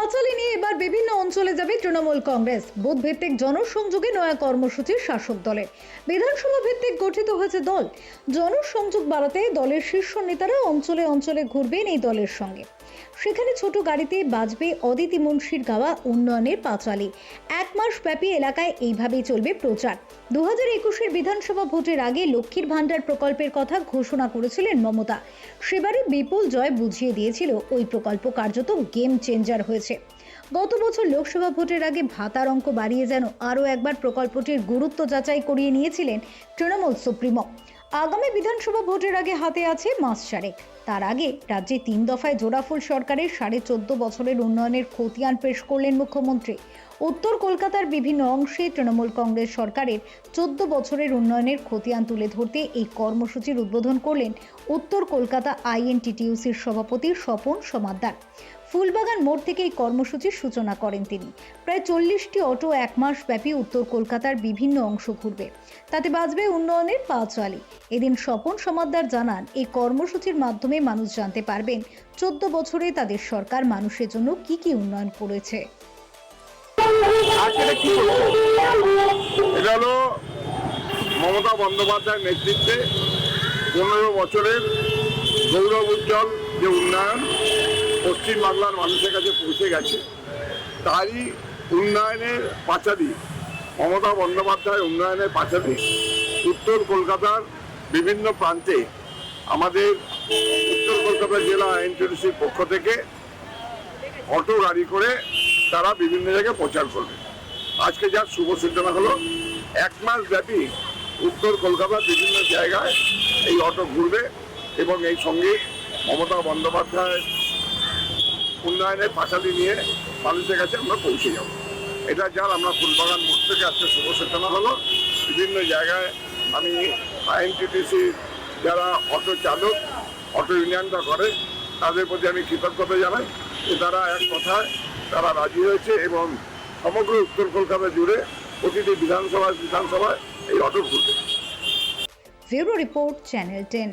পাঁচালী নিয়ে এবার বিভিন্ন অঞ্চলে যাবে তৃণমূল কংগ্রেস। বুথ ভিত্তিক জনসংযোগে নয়া কর্মসূচি শাসক দলের বিধানসভা ভিত্তিক গঠিত হয়েছে দল। জনসংযোগ বাড়াতে দলের শীর্ষ নেতারা অঞ্চলে অঞ্চলে ঘুরবেন এই দলের সঙ্গে। সেখানে ছোট গাড়িতে বাজবে অদিতি মুন্সির গাওয়া উন্নয়নের পাঁচালী। এক মাস ব্যাপী এলাকায় এইভাবেই চলবে প্রচার। দু হাজার একুশের বিধানসভা ভোটের আগে লক্ষ্মীর ভাণ্ডার প্রকল্পের কথা ঘোষণা করেছিলেন মমতা। সেবারে বিপুল জয় বুঝিয়ে দিয়েছিল ওই প্রকল্প। কার্যত গেম চেঞ্জার হয়েছে। গত বছর লোকসভা ভোটের আগে ভাতার অঙ্ক বাড়িয়ে যেন আরও একবার প্রকল্পটির গুরুত্ব যাচাই করিয়ে নিয়েছিলেন তৃণমূল সুপ্রিমো। আগামী বিধানসভা ভোটের আগে হাতে আছে মাস সারেক তার আগে রাজ্যে তিন দফায় জোড়াফুল সরকারের সাড়ে চোদ্দ বছরের উন্নয়নের খতিয়ান পেশ করলেন মুখ্যমন্ত্রী। উত্তর কলকাতার বিভিন্ন অংশে তৃণমূল কংগ্রেস সরকারের চোদ্দ বছরের উন্নয়নের খতিয়ান তুলে ধরতে এই কর্মসূচির উদ্বোধন করলেন উত্তর কলকাতা আইএনটিটিউসির সভাপতি স্বপন সমাদ্দার ফুলবাগান মোড় থেকে এই কর্মসূচির সূচনা করেন তিনি। প্রায় চল্লিশটি অটো এক মাস ব্যাপী উত্তর কলকাতার বিভিন্ন অংশ ঘুরবে। তাতে বাজবে উন্নয়নের পাঁচওয়ালি এদিন স্বপন সমাদ্দার জানান, এই কর্মসূচির মাধ্যমে মানুষ জানতে পারবেন, চোদ্দ বছরে তাদের সরকার মানুষের জন্য কি কি উন্নয়ন করেছে। এটা হলো মমতা বন্দ্যোপাধ্যায়ের নেতৃত্বে পনেরো বছরের গৌরব উজ্জ্বল যে উন্নয়ন পশ্চিমবাংলার মানুষের কাছে পৌঁছে গেছে, তারই উন্নয়নের পাঁচালি, মমতা বন্দ্যোপাধ্যায় উন্নয়নের পাঁচালি উত্তর কলকাতার বিভিন্ন প্রান্তে আমাদের উত্তর কলকাতা জেলা এনটিডিসির পক্ষ থেকে অটো গাড়ি করে তারা বিভিন্ন জায়গায় প্রচার করবে। আজকে যার শুভ সূচনা হলো, এক মাস ব্যাপী উত্তর কলকাতার বিভিন্ন জায়গায় এই অটো ঘুরবে এবং এই সঙ্গে মমতা বন্দ্যোপাধ্যায় উন্নয়নের পাশালি নিয়ে মানুষের কাছে আমরা পৌঁছে যাব। এটা যার আমরা ফুলবাগান মোড় থেকে আজকে শুভ সূচনা হলো। বিভিন্ন জায়গায় আমি আইএনটিটিসি যারা অটো চালক, অটো ইউনিয়নটা করে, তাদের প্রতি আমি কৃতজ্ঞতা জানাই। তারা এক কথায় তারা রাজি হয়েছে এবং সমগ্র উত্তর কলকাতা জুড়ে প্রতিটি বিধানসভা বিধানসভায় এই অটো ঘুরবে ব্যুরো রিপোর্ট চ্যানেল টেন।